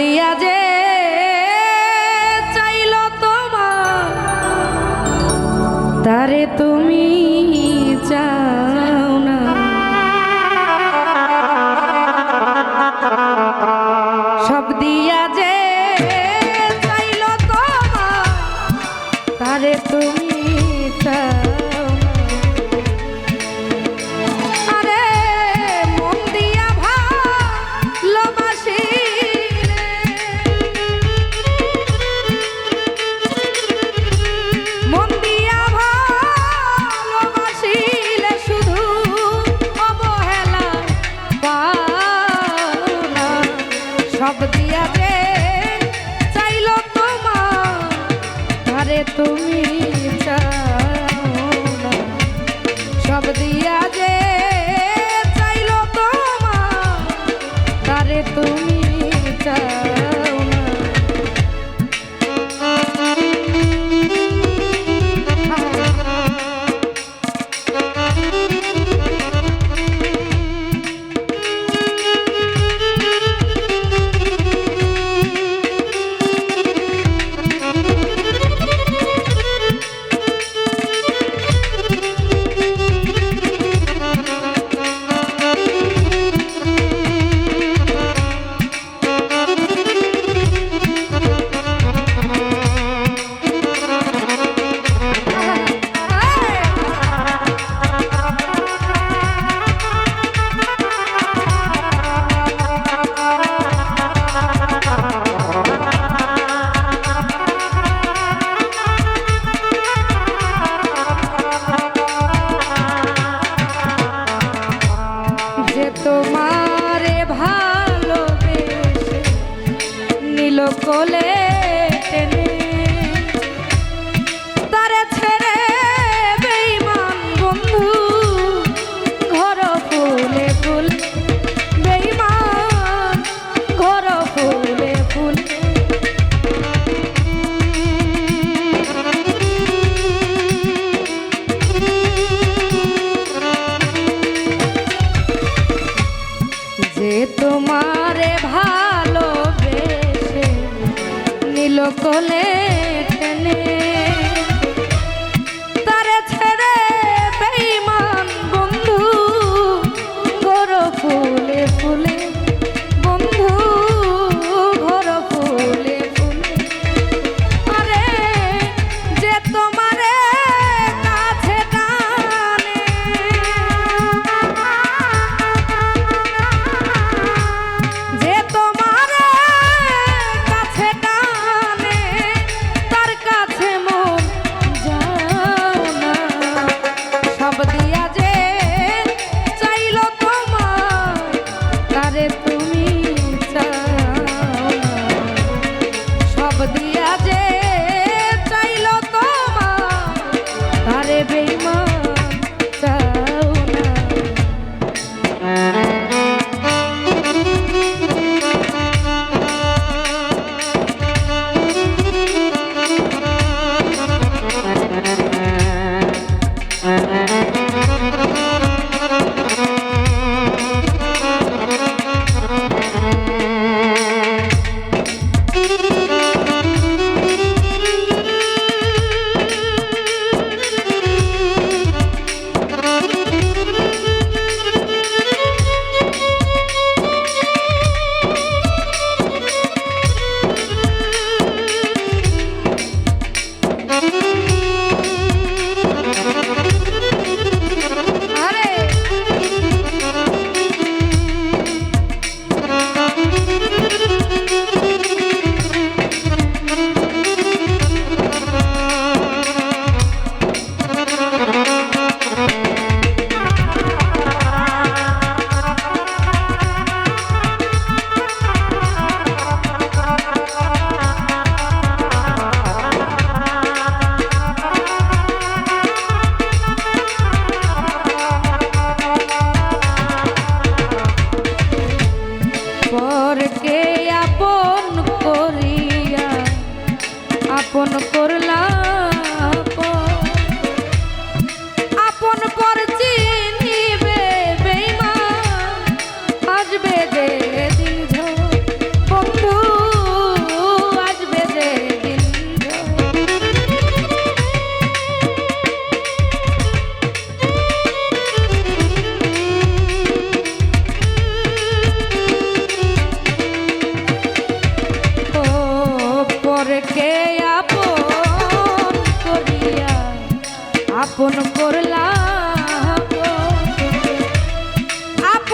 দিয়া যে চাইল তোমার, তারে তুমি চাও না। সব দিয়া যে চাইল তোমার, তারে তুমি চাও